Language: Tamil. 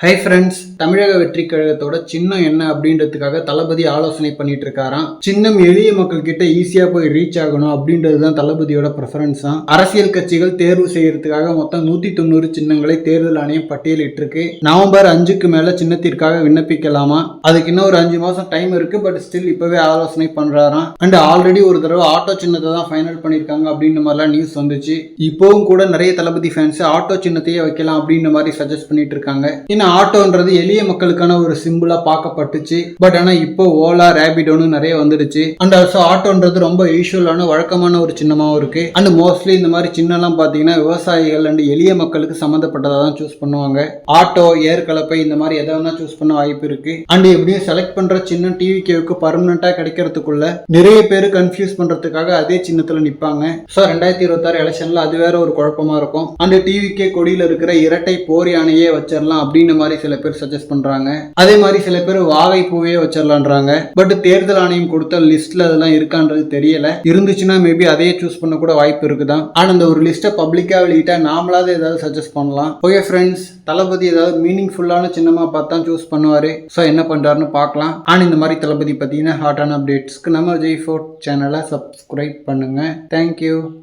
ஹை ஃப்ரெண்ட்ஸ் தமிழக வெற்றி கழகத்தோட சின்னம் என்ன அப்படின்றதுக்காக தளபதி ஆலோசனை பண்ணிட்டு இருக்காராம் சின்னம் எளிய மக்கள் கிட்ட ஈஸியா போய் ரீச் ஆகணும் அப்படின்றது தான் தளபதியோட ப்ரெஃபரன்ஸ் தான் அரசியல் கட்சிகள் தேர்வு செய்யறதுக்காக மொத்தம் நூத்தி தொண்ணூறு சின்னங்களை தேர்தல் ஆணையம் பட்டியலிட்டு இருக்கு நவம்பர் அஞ்சுக்கு மேல சின்னத்திற்காக விண்ணப்பிக்கலாமா? அதுக்கு இன்னும் ஒரு அஞ்சு மாசம் டைம் இருக்கு பட் ஸ்டில் இப்பவே ஆலோசனை பண்றாராம். அண்ட் ஆல்ரெடி ஒரு தடவை ஆட்டோ சின்னத்தை தான் ஃபைனல் பண்ணிருக்காங்க அப்படின்ற மாதிரிலாம் நியூஸ் வந்துச்சு. இப்போவும் கூட நிறைய தளபதி ஃபேன்ஸ் ஆட்டோ சின்னத்தையே வைக்கலாம் அப்படின்ற மாதிரி சஜஸ்ட் பண்ணிட்டு இருக்காங்க ஏன்னா ஆட்டோன்றது எளிய மக்களுக்கான ஒரு சிம்பிளா பார்க்கப்பட்டுச்சு. பட் ஆனா இப்போ ஓலா ரேபிடோன்னு நிறைய வந்துடுச்சு. அண்ட் ஆல்சோ ஆட்டோன்றது ரொம்ப யூஸ்வலான வழக்கமான ஒரு சின்னமாவும் இருக்கு. அண்ட் மோஸ்ட்லி இந்த மாதிரி சின்னம்லாம் பாத்தீங்கன்னா விவசாயிகள் அண்ட் எளிய மக்களுக்கு சம்மந்தப்பட்டதாக தான் சூஸ் பண்ணுவாங்க. ஆட்டோ ஏர் கலப்பை இந்த மாதிரி எதாவது சூஸ் பண்ண வாய்ப்பு இருக்கு. அண்ட் எப்படியும் செலக்ட் பண்ற சின்னம் டிவி கேவுக்கு பர்மனண்டா கிடைக்கிறதுக்குள்ள நிறைய பேர் கன்ஃபியூஸ் பண்றதுக்காக அதே சின்னத்துல நிப்பாங்க. ஸோ ரெண்டாயிரத்தி இருபத்தாறு எலெக்ஷன்ல அது வேற ஒரு குழப்பமா இருக்கும். அண்ட் டிவிகே கொடியில இருக்கிற இரட்டை போர் யானையே வச்சிடலாம் அப்படின்னு மாதிரி சில பேர் சஜஸ்ட் பண்றாங்க. அதே மாதிரி சில பேர் வாகை பூவையே வச்சிடலான்றாங்க. பட் தேர்தல் ஆணையம் கொடுத்த லிஸ்ட்ல அதெல்லாம் இருக்கான்றது தெரியல. இருந்துச்சுன்னா மேபி அதையே சூஸ் பண்ண கூட வாய்ப்பு இருக்குதான். ஆனா அந்த ஒரு லிஸ்ட்டை பப்ளிக்கா வெளியிட்டா நாமளாவது ஏதாவது சஜஸ்ட் பண்ணலாம். ஓகே ஃப்ரெண்ட்ஸ் தளபதி ஏதாவது மீனிங்ஃபுல்லான சின்னமா பார்த்தா சூஸ் பண்ணுவாரு. ஸோ என்ன பண்றாருன்னு பார்க்கலாம். ஆனால் இந்த மாதிரி தளபதி பார்த்தீங்கன்னா ஹாட்டான அப்டேட்ஸ்க்கு நம்ம ஜெய் ஃபோர்ட் சேனலை சப்ஸ்கிரைப் பண்ணுங்க. Thank you